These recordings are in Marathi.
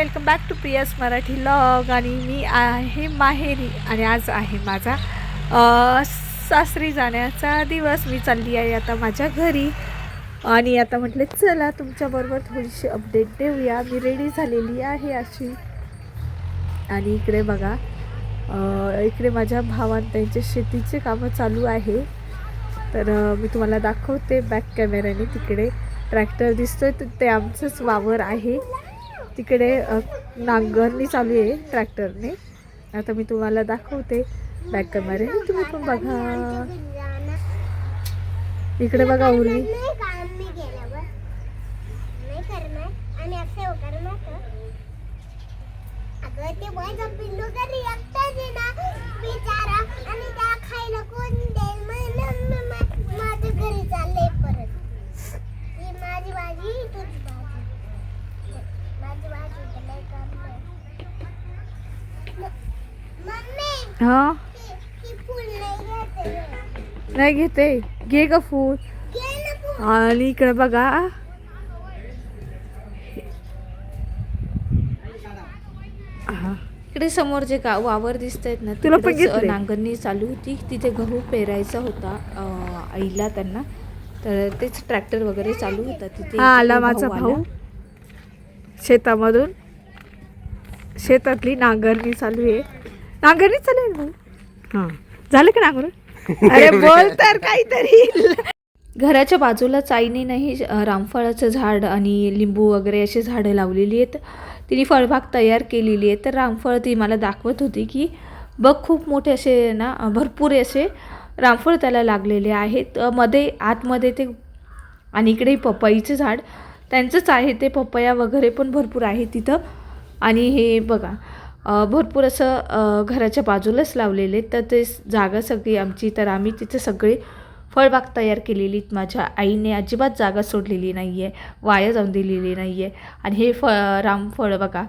Welcome back to Priya's Marathi vlog. आणि मी आहे माहेरी. आणि आज आहे माझा सासरी जाण्याचा दिवस. मी चालली आहे आता माझ्या घरी. आणि आता म्हटले चला तुमच्याबरोबर थोडीशी अपडेट देऊया. मी रेडी झालेली आहे अशी. आणि इकडे बघा इकडे माझ्या भावान त्यांचे शेतीचे कामं चालू आहे. तर मी तुम्हाला दाखवते बॅक कॅमेऱ्याने तिकडे. ट्रॅक्टर दिसतोय तर ते आमचंच वावर आहे. तिकडे नांगरणी चालू आहे ट्रॅक्टरने. आता मी तुम्हाला दाखवते बॅक कॅमेऱ्याने तुम्ही पण बघा. इकडे बघा उर्वी आणि असं करणार का अगं ते माझा पिल्लू तरी एकटाच आहे ना बिचारा आणि त्या खायला कोण देईल म्हणून मी मा- माझ्या घरी चालले परत ही माझी भाजी ही तुझी भाजी माझी भाजी तर लय काम नाही. म- मम्मी हां? नाही घेते. घे का फूल. आणि इकडे बघा. हा. इकडे समोर जे का वावर दिसत आहेत ना तुला पण? नांगरणी चालू होती. तिथे गहू पेरायचा होता आईला त्यांना. तर तेच ट्रॅक्टर वगैरे चालू होता. तिथे हा आला माझा. भाऊ. शेतामधून. शेतातली नांगरणी चालू आहे. नांगरणी चालू आहे ना? भाऊ हां. झालं का नांगरून अरे बोल तर काहीतरी. घराच्या बाजूलाच आईने नाही रामफळाचं झाड आणि लिंबू वगैरे अशी झाडं लावलेली आहेत. तिने फळबाग तयार केलेली आहे. तर रामफळ ती मला दाखवत होती की बघ खूप मोठे असे ना भरपूर असे रामफळ त्याला लागलेले आहेत. मध्ये आतमध्ये ते आणि इकडे पपईचं झाड. त्यांचंच आहे ते पपया वगैरे पण भरपूर आहे तिथं. आणि हे बघा भरपूर असं घराच्या बाजूलाच लावलेले तर ते जागा सगळी आमची तर आम्ही तिथे सगळे फळबाग तयार केलेली माझ्या आईने. अजिबात जागा सोडलेली नाही आहे वाया जाऊन दिलेली नाही आहे आणि हे फ रामफळ बघा.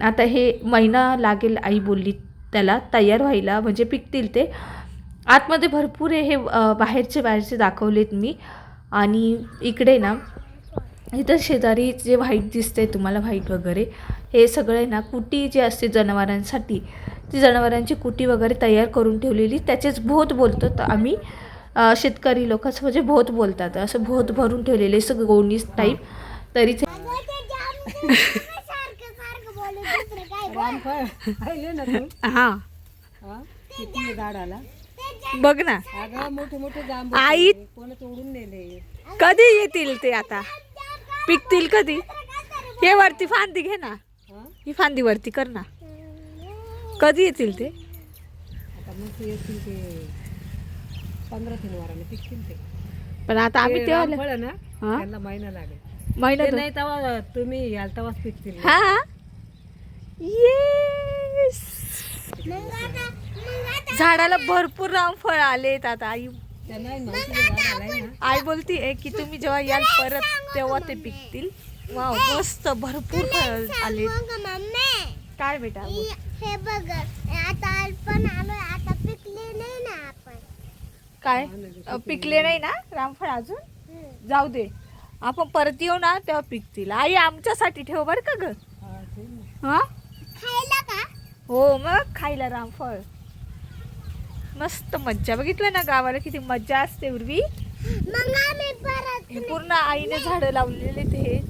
आता हे महिना लागेल आई बोलली त्याला तयार व्हायला म्हणजे पिकतील ते. आतमध्ये भरपूर हे बाहेरचे बाहेरचे दाखवलेत मी. आणि इकडे ना इथं शेजारी जे व्हाईट दिसते तुम्हाला व्हाईट वगैरे हे सगळे ना कुटी जी असते जनावरांसाठी ती जनावरांची कुटी वगैरे तयार करून ठेवलेली त्याचेच भोत बोलतो. तर आम्ही शेतकरी लोक असं म्हणजे भोत बोलतात. असं भोत भरून ठेवलेले सगळं गोणीस टाईप तरी ते अगं ते जाम सारखं सारखं बोलत दुसरं काय बोल. रामफळ पाहिले ना तू हां. बघ ना. मोठे मोठे आई कोण तोडून नेले. कधी येतील ते आता? पिकतील कधी? हे वरती फांदी घे ना. हा? फांदी वरती कर ना. कधी येतील ते? पण आता आम्ही ते तेव्हा ना हा? महिना लागेल. महिना नाही तेव्हा तुम्ही याल तेव्हाच पिकतील. हा? येस झाडाला भरपूर रामफळ आलेत आता. आई आहे आई बोलती की तुम्ही जेव्हा याल परत तेव्हा ते पिकतील. वाव मस्त भरपूर फळ आले. काय बेटा. ही- बघ आता आपण आलोय आता पिकले नाही ना आपण. काय? पिकले नाही ना रामफळ अजून? जाऊ दे. आपण परत येऊ ना तेव्हा पिकतील. आई आमच्यासाठी ठेव बरं का ग? हा. हा? हो मग खायला रामफळ. मस्त मज्जा. बघितलं ना गावाला किती मज्जा असते उर्वी? पूर्ण आईने झाडं लावलेले ते.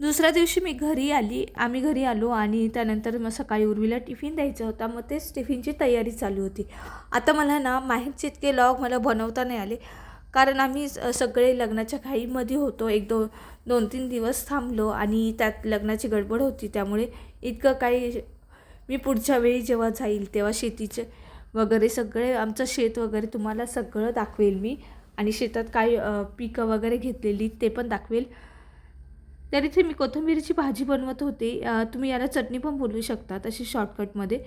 दुसऱ्या दिवशी मी घरी आली. आम्ही घरी आलो आणि त्यानंतर मग सकाळी उर्वीला टिफिन द्यायचा होता. मग तेच टिफिनची तयारी चालू होती. आता मला ना माहेरचे इतके लॉग मला बनवता नाही आले. कारण आम्ही सगळे लग्नाच्या घाईमध्ये होतो. एक दोन दोन तीन दिवस थांबलो आणि त्यात लग्नाची गडबड होती. त्यामुळे इतकं काही मी पुढच्या वेळी जेव्हा जाईल तेव्हा शेतीचे वगैरे सगळे आमचं शेत वगैरे तुम्हाला सगळं दाखवेल मी. आणि शेतात काय पिकं वगैरे घेतलेली ते पण दाखवेल. तर इथे मी कोथिंबीरची भाजी बनवत होते. तुम्ही याला चटणी पण बोलू शकता तशी शॉर्टकटमध्ये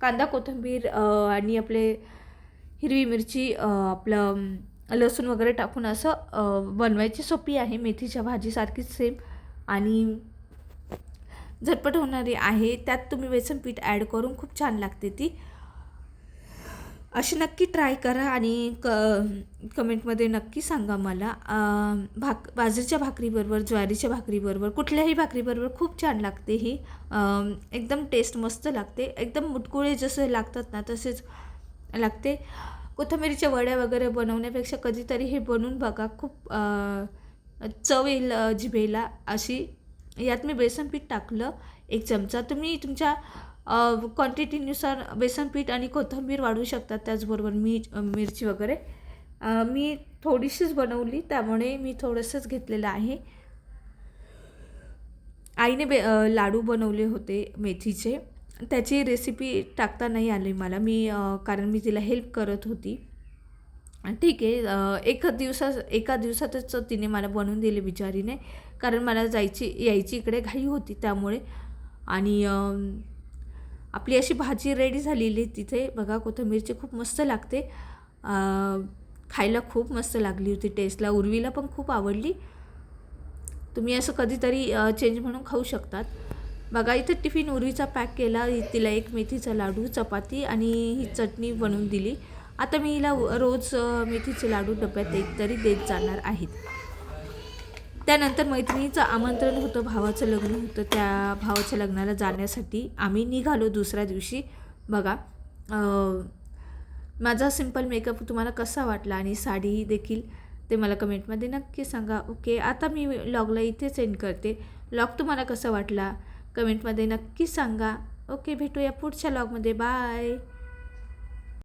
कांदा कोथिंबीर आणि आपले हिरवी मिरची आपलं लसूण वगैरे टाकून असं बनवायची सोपी आहे. मेथीच्या भाजीसारखीच सेम आणि झटपट होणारी आहे. त्यात तुम्ही बेसन पीठ ॲड करून खूप छान लागते ती. अशी नक्की ट्राय करा आणि क कमेंटमध्ये नक्की सांगा मला. भाक बाजरीच्या भाकरीबरोबर ज्वारीच्या भाकरीबरोबर कुठल्याही भाकरीबरोबर खूप छान लागते ही. एकदम टेस्ट मस्त लागते. एकदम मुटकुळे जसे लागतात ना तसेच लागते. कोथिंबीरीच्या वड्या वगैरे बनवण्यापेक्षा कधीतरी हे बनवून बघा. खूप चव येईल जिभेला अशी. यात मी बेसन पीठ टाकलं एक चमचा. तुम्ही तुमच्या क्वांटिटीनुसार बेसन पीठ आणि कोथिंबीर वाढवू शकता त्याचबरोबर मी मिरची वगैरे. मी थोडीशीच बनवली त्यामुळे मी थोडंसंच घेतलेलं आहे. आईने बे लाडू बनवले होते मेथीचे. त्याची रेसिपी टाकता नाही आली मला. मी कारण मी तिला हेल्प करत होती. ठीक आहे अं, एका दिवसा एका दिवसातच तिने मला बनवून दिले बिचारीने कारण मला जायची यायची इकडे घाई होती त्यामुळे. आणि आपली अशी भाजी रेडी झालेली तिथे. बघा कोथिंबीरची खूप मस्त लागते. खायला खूप मस्त लागली होती टेस्टला उर्वीला पण खूप आवडली. तुम्ही असं कधीतरी चेंज म्हणून खाऊ शकतात. बघा इथं टिफिन उर्वीचा पॅक केला. तिला एक मेथीचा लाडू चपाती आणि ही चटणी बनवून दिली. आता मी हिला रोज मेथीचे लाडू डब्यात एक तरी देत जाणार आहेत. त्यानंतर मैत्रिणीचं आमंत्रण होतं भावाचं लग्न होतं. त्या भावाच्या लग्नाला जाण्यासाठी आम्ही निघालो दुसऱ्या दिवशी. बघा माझा सिंपल मेकअप तुम्हाला कसा वाटला आणि साडी देखील ते मला कमेंटमध्ये नक्की सांगा. ओके आता मी लॉगला इथे सेंड करते. लॉग तुम्हाला कसा वाटला? कमेंटमध्ये नक्की सांगा. ओके भेटूया पुढच्या लॉगमध्ये. बाय.